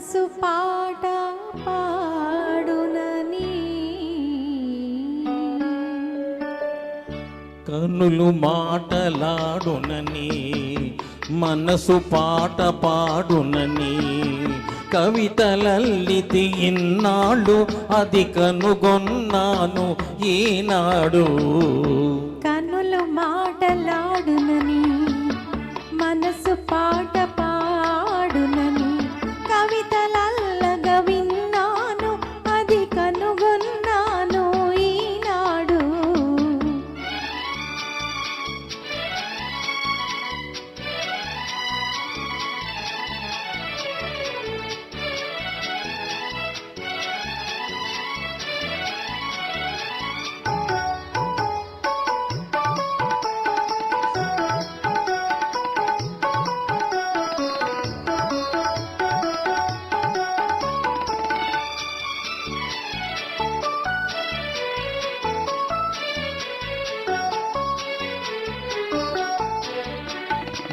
మనసు పాట పాడునని కనులు మాటలాడునని మనసు పాట పాడునని కవితలల్లితి ఇన్నాళ్ళు అది కనుగొన్నాను ఈనాడు. కన్నులు మాటలాడునని మనసు పాట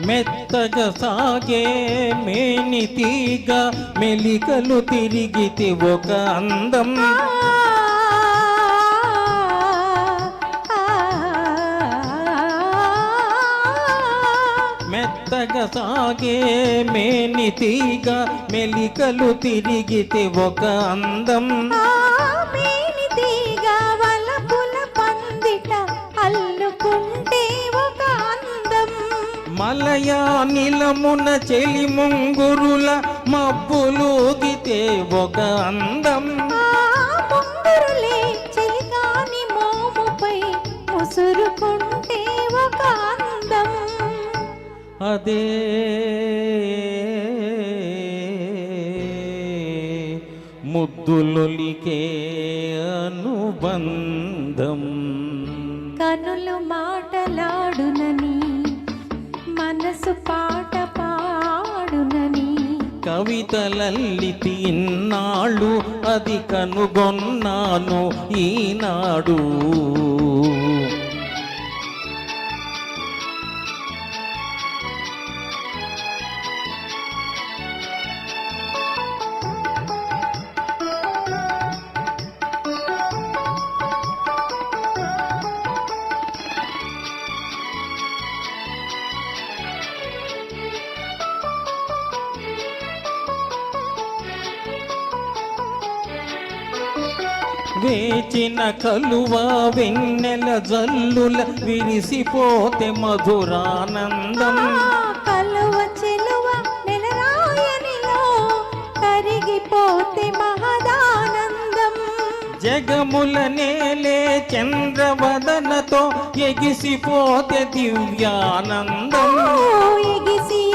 మెత్తగా సాగే మేని తీగ మెలికలు తిరిగితే ఒక అందం. ఆ, మెత్తగా సాగే మేని తీగ మెలికలు తిరిగితే ఒక అందం. మలయా నిలమున చెలి ముంగురుల మబ్బులూగితే ఒక అందం. ముసురుకుంటే ఒక అందం. అదే ముద్దులొలికే అనుబంధం. కనులు మాటలాడునని మనసు పాట పాడునని కవితలల్లి తిన్నాళ్ళు అది కనుగొన్నాను ఈనాడు. వేచిన కలువ వెన్నెల జల్లుల విరిసిపోతే మధురానందం. కలువ చెలువ నెలరాయనిలో కరిగిపోతే మహదానందం. జగముల నేలే చంద్రవదనతో ఎగిసిపోతే దివ్యానందం. ఎగిసి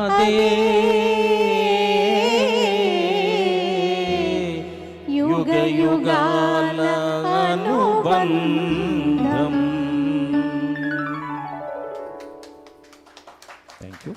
വിടാതെ യുഗയുഗാല അനുബന്ധം. Thank you